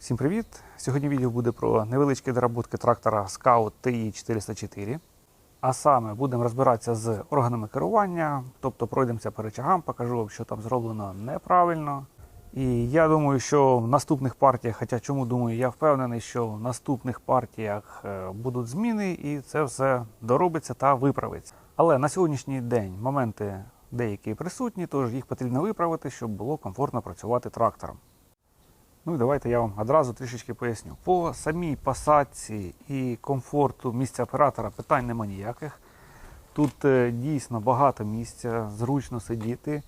Всім привіт! Сьогодні відео буде про невеличкі доработки трактора Scout TI 404. А саме будемо розбиратися з органами керування, тобто пройдемося по речагам, покажу вам, що там зроблено неправильно. І я думаю, що в наступних партіях, хоча чому думаю, я впевнений, що в наступних партіях е, будуть зміни і це все доробиться та виправиться. Але на сьогоднішній день моменти деякі присутні, тож їх потрібно виправити, щоб було комфортно працювати трактором. Ну і давайте я вам одразу трішечки поясню. По самій посадці і комфорту місця оператора питань нема ніяких. Тут е, дійсно багато місця, зручно сидіти,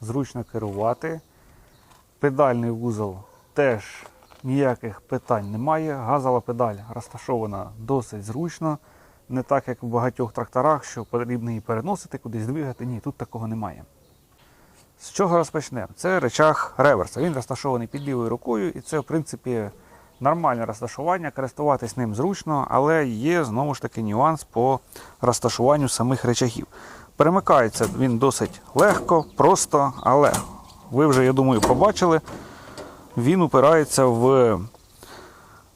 зручно керувати. Педальний вузол теж ніяких питань немає. Газова педаль розташована досить зручно. Не так, як в багатьох тракторах, що потрібно її переносити, кудись двигати. Ні, тут такого немає. З чого розпочнемо? Це речах реверса. Він розташований під лівою рукою, і це, в принципі, нормальне розташування, користуватись ним зручно, але є знову ж таки нюанс по розташуванню самих речагів. Перемикається він досить легко, просто, але ви вже, я думаю, побачили, він упирається в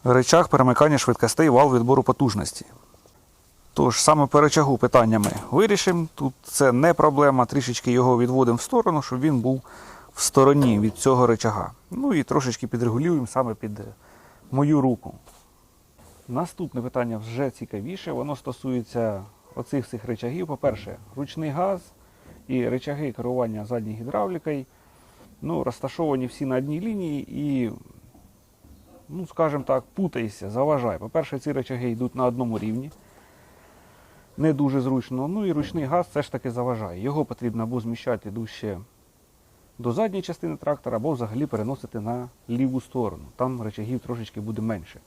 речах перемикання швидкостей вал відбору потужності. Тож саме по речагу питання ми вирішимо. Тут це не проблема, трішечки його відводимо в сторону, щоб він був в стороні від цього речага. Ну і трошечки підрегулюємо саме під мою руку. Наступне питання вже цікавіше. Воно стосується оцих всіх речагів. По-перше, ручний газ і речаги керування задньою гідравлікою. Ну, розташовані всі на одній лінії і, ну, скажімо так, путайся, заважай. По-перше, ці речаги йдуть на одному рівні не дуже зручно. Ну і ручний газ все ж таки заважає. Його потрібно або зміщати дужче до задньої частини трактора, або взагалі переносити на ліву сторону. Там речагів трошечки буде менше.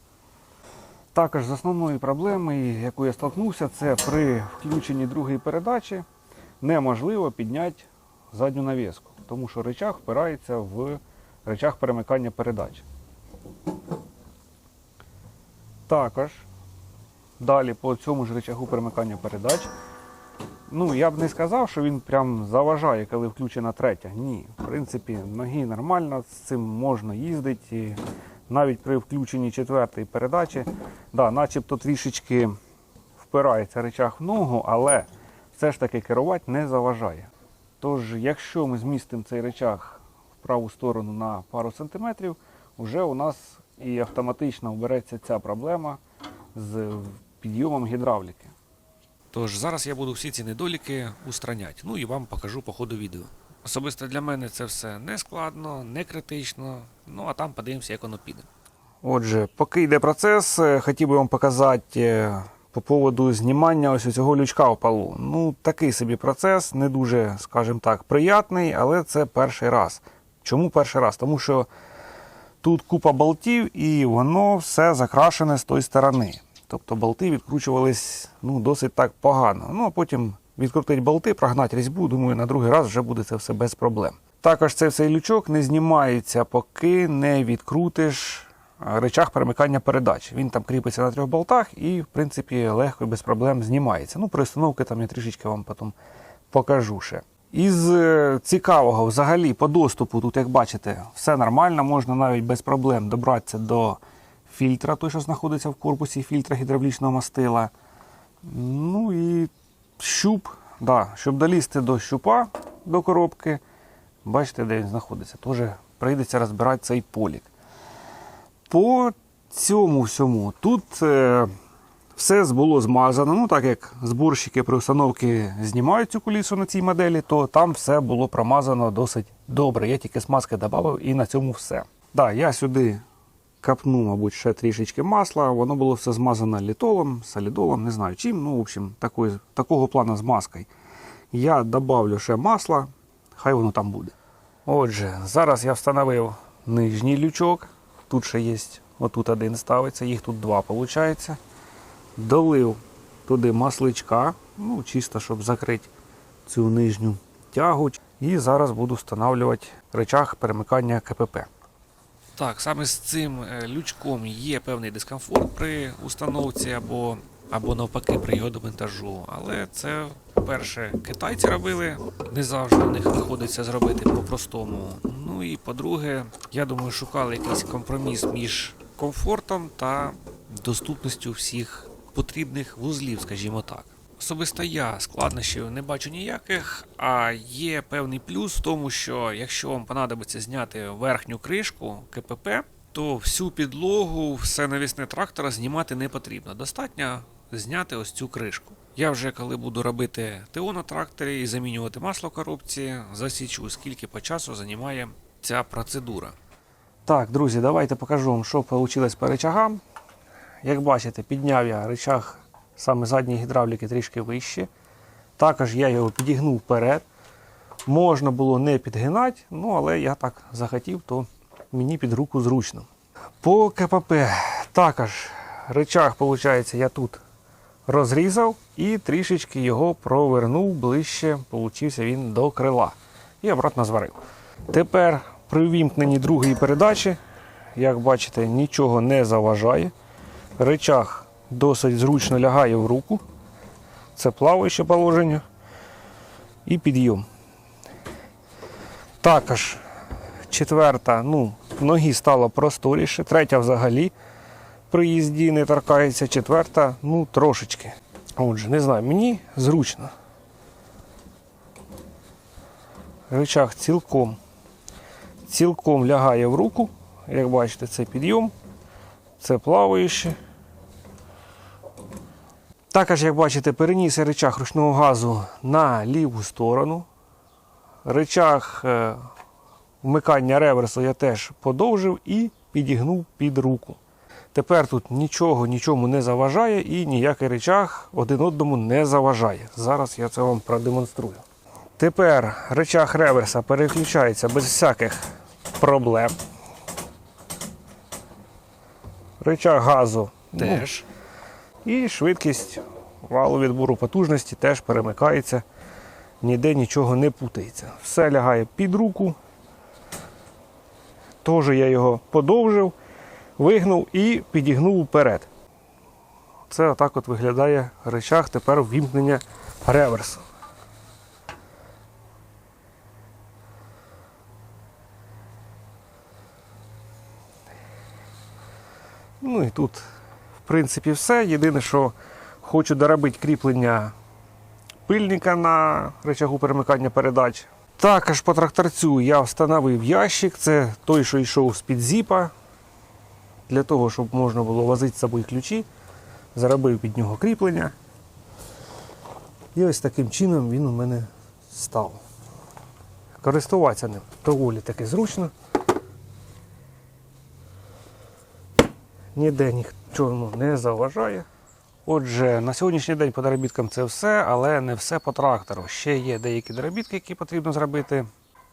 Також з основною проблемою, яку я столкнувся, це при включенні другої передачі неможливо підняти задню навіску, тому що речах впирається в речах перемикання передач. Також Далі по цьому ж речагу перемикання передач. Ну, я б не сказав, що він прям заважає, коли включена третя. Ні. В принципі, ноги нормально, з цим можна їздити. Навіть при включенні четвертої передачі, да, начебто трішечки впирається речах в ногу, але все ж таки керувати не заважає. Тож, якщо ми змістимо цей речах в праву сторону на пару сантиметрів, вже у нас і автоматично вбереться ця проблема з підйомом гідравліки. Тож зараз я буду всі ці недоліки устраняти. Ну і вам покажу по ходу відео. Особисто для мене це все не складно, не критично. Ну а там подивимося, як воно піде. Отже, поки йде процес, е, хотів би вам показати е, по поводу знімання ось цього лючка в полу. Ну, такий собі процес, не дуже, скажімо так, приятний, але це перший раз. Чому перший раз? Тому що тут купа болтів і воно все закрашене з тої сторони. Тобто болти відкручувались ну, досить так погано. Ну а потім відкрутити болти, прогнати різьбу, думаю, на другий раз вже буде це все без проблем. Також цей цей лючок не знімається, поки не відкрутиш речах перемикання передач. Він там кріпиться на трьох болтах і, в принципі, легко і без проблем знімається. Ну, при установці там я трішечки вам потім покажу ще. Із е, цікавого, взагалі, по доступу, тут, як бачите, все нормально, можна навіть без проблем добратися до фільтра, той, що знаходиться в корпусі фільтра гідравлічного мастила. Ну і щуп, да, щоб долізти до щупа, до коробки, бачите, де він знаходиться. Теж прийдеться розбирати цей полік. По цьому всьому тут е, все було змазано. Ну, так як зборщики при установці знімають цю кулісу на цій моделі, то там все було промазано досить добре. Я тільки смазки додав і на цьому все. Да, я сюди капну, мабуть, ще трішечки масла. Воно було все змазано літолом, солідолом, не знаю чим. Ну, в общем, такої, такого плану змазкою. Я добавлю ще масла, хай воно там буде. Отже, зараз я встановив нижній лючок. Тут ще є, отут один ставиться, їх тут два виходить. Долив туди масличка, ну, чисто, щоб закрити цю нижню тягу. І зараз буду встановлювати речах перемикання КПП. Так, саме з цим е, лючком є певний дискомфорт при установці або, або навпаки при його демонтажу, але це по-перше, китайці робили, не завжди у них виходить зробити по-простому. Ну і по-друге, я думаю, шукали якийсь компроміс між комфортом та доступністю всіх потрібних вузлів, скажімо так. Особисто я складнощів не бачу ніяких, а є певний плюс в тому, що якщо вам понадобиться зняти верхню кришку КПП, то всю підлогу, все навісне трактора знімати не потрібно. Достатньо зняти ось цю кришку. Я вже коли буду робити ТО на тракторі і замінювати масло коробці, засічу, скільки по часу займає ця процедура. Так, друзі, давайте покажу вам, що вийшло по рычагам. Як бачите, підняв я рычаг саме задньої гідравліки трішки вище. Також я його підігнув вперед. Можна було не підгинати, ну але я так захотів, то мені під руку зручно. По КПП також рычаг, виходить, я тут розрізав і трішечки його провернув ближче, получився він до крила. І обратно зварив. Тепер при ввімкненні другої передачі, як бачите, нічого не заважає. Рычаг досить зручно лягає в руку. Це плаваюче положення і підйом. Також четверта, ну, ноги стало просторіше, третя взагалі при їзді не торкається, четверта, ну, трошечки. Отже, не знаю, мені зручно. Рычаг цілком, цілком лягає в руку. Як бачите, це підйом, це плаваюче. Також, як бачите, переніс я рычаг ручного газу на ліву сторону. Рычаг е, вмикання реверсу я теж подовжив і підігнув під руку. Тепер тут нічого нічому не заважає і ніякий рычаг один одному не заважає. Зараз я це вам продемонструю. Тепер рычаг реверса переключається без всяких проблем. Рычаг газу ну, і швидкість валу відбору потужності теж перемикається, ніде нічого не путається. Все лягає під руку. Теж я його подовжив, вигнув і підігнув вперед. Це отак от виглядає речах тепер ввімкнення реверсу. Ну і тут в принципі, все. Єдине, що хочу доробити кріплення пильника на рычагу перемикання передач. Також по тракторцю я встановив ящик. Це той, що йшов з-під зіпа. Для того, щоб можна було возити з собою ключі. Заробив під нього кріплення. І ось таким чином він у мене став. Користуватися ним доволі таки зручно. Ніде нічого не заважає. Отже, на сьогоднішній день по доробіткам це все, але не все по трактору. Ще є деякі доробітки, які потрібно зробити.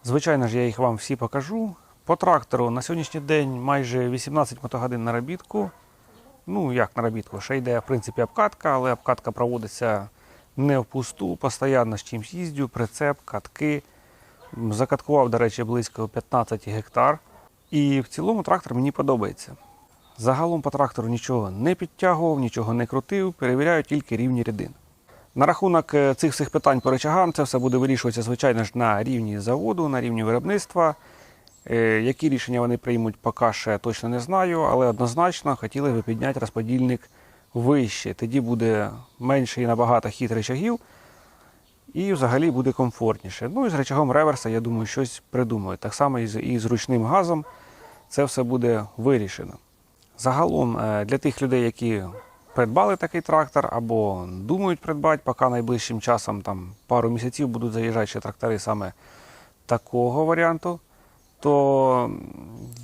Звичайно ж, я їх вам всі покажу. По трактору на сьогоднішній день майже 18 мотогодин наробітку. Ну, як наробітку, ще йде в принципі обкатка, але обкатка проводиться не впусту, постійно з чимсь їздю, прицеп, катки. Закаткував, до речі, близько 15 гектар. І в цілому трактор мені подобається. Загалом по трактору нічого не підтягував, нічого не крутив, перевіряю тільки рівні рідин. На рахунок е, цих всіх питань по речагам, це все буде вирішуватися, звичайно ж, на рівні заводу, на рівні виробництва. Е, Які рішення вони приймуть, поки ще точно не знаю, але однозначно хотіли би підняти розподільник вище. Тоді буде менший набагато хід речагів і взагалі буде комфортніше. Ну і з речагом реверса, я думаю, щось придумають. Так само і з, і з ручним газом це все буде вирішено. Загалом е, для тих людей, які придбали такий трактор або думають придбати, поки найближчим часом там пару місяців будуть заїжджати трактори саме такого варіанту, то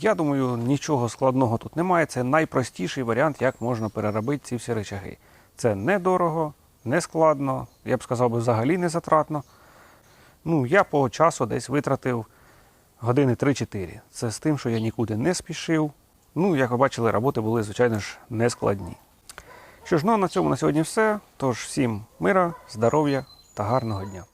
я думаю, нічого складного тут немає. Це найпростіший варіант, як можна переробити ці всі речаги. Це недорого, не складно, я б сказав, взагалі не затратно. Ну, я по часу десь витратив години 3-4. Це з тим, що я нікуди не спішив. Ну, як ви бачили, роботи були, звичайно ж, нескладні. Що ж, ну а на цьому на сьогодні все. Тож всім мира, здоров'я та гарного дня.